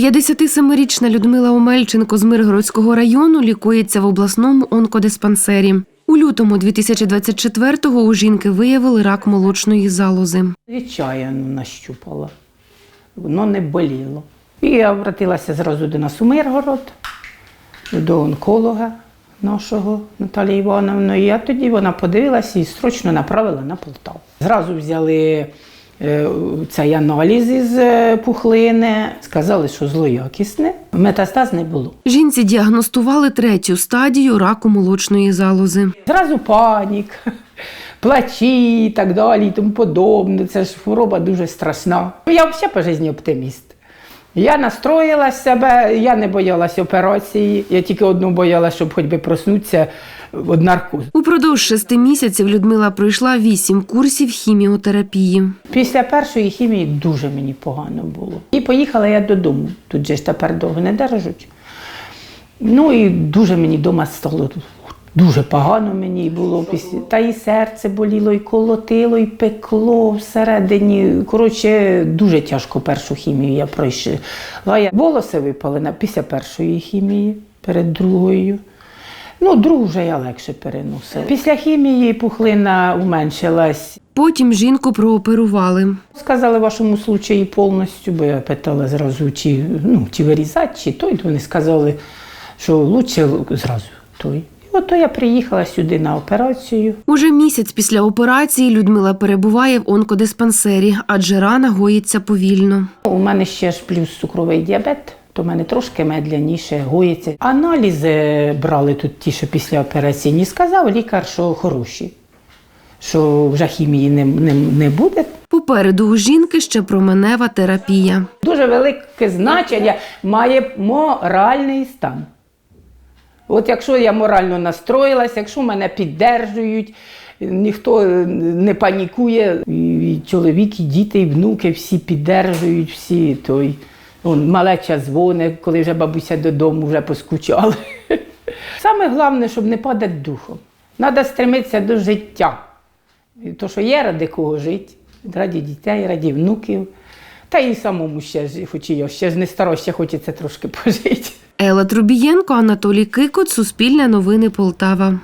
57-річна Людмила Омельченко з Миргородського району лікується в обласному онкодиспансері. У лютому 2024-го у жінки виявили рак молочної залози. Відчаяно нащупала. Воно не боліло. І я обратилася зразу до нас у Миргород, до онколога нашого Наталії Івановної. Я тоді вона подивилася і срочно направила на Полтаву. Зразу взяли цей аналіз із е, пухлини, сказали, що злоякісне. Метастаз не було. Жінці діагностували третю стадію раку молочної залози. Зразу панік, плачі і так далі, і тому подобне. Це ж хвороба дуже страшна. Я взагалі по житті оптиміст. Я настроїла себе, я не боялася операції, я тільки одну боялася, щоб хоч би проснутися від наркозу. Упродовж шести місяців Людмила пройшла вісім курсів хіміотерапії. Після першої хімії дуже мені погано було. І поїхала я додому. Тут же ж тепер довго не держать. Ну і дуже мені вдома стало дуже погано мені було. Після... Та і серце боліло, і колотило, і пекло всередині. Коротше, дуже тяжко першу хімію я пройшла. Я волоси випали на- після першої хімії, перед другою. Ну, другу вже я легше переносила. Після хімії пухлина уменшилась. Потім жінку прооперували. Сказали в вашому случаї повністю, бо я питала зразу, чи, ну, чи вирізати, чи той. Вони сказали, що краще зразу той. Ото я приїхала сюди на операцію. Уже місяць після операції Людмила перебуває в онкодиспансері, адже рана гоїться повільно. У мене ще ж плюс цукровий діабет, то в мене трошки медляніше гоїться. Аналізи брали тут ті, що після операції. Сказав лікар, що хороші, що вже хімії не, не, не буде. Попереду у жінки ще променева терапія. Дуже велике значення має моральний стан. От якщо я морально настроїлася, якщо мене піддержують, ніхто не панікує, і чоловік, і діти, і внуки всі піддержують, всі той. Он, малеча дзвонить, коли вже бабуся додому вже поскучали. Саме головне, щоб не падати духом. Треба стремитися до життя. То, що є ради кого жити, раді дітей, раді внуків. Та і самому ще хоч і я ще ж не старо, ще хочеться трошки пожити. Елла Трубієнко, Анатолій Кикот, Суспільне новини Полтава.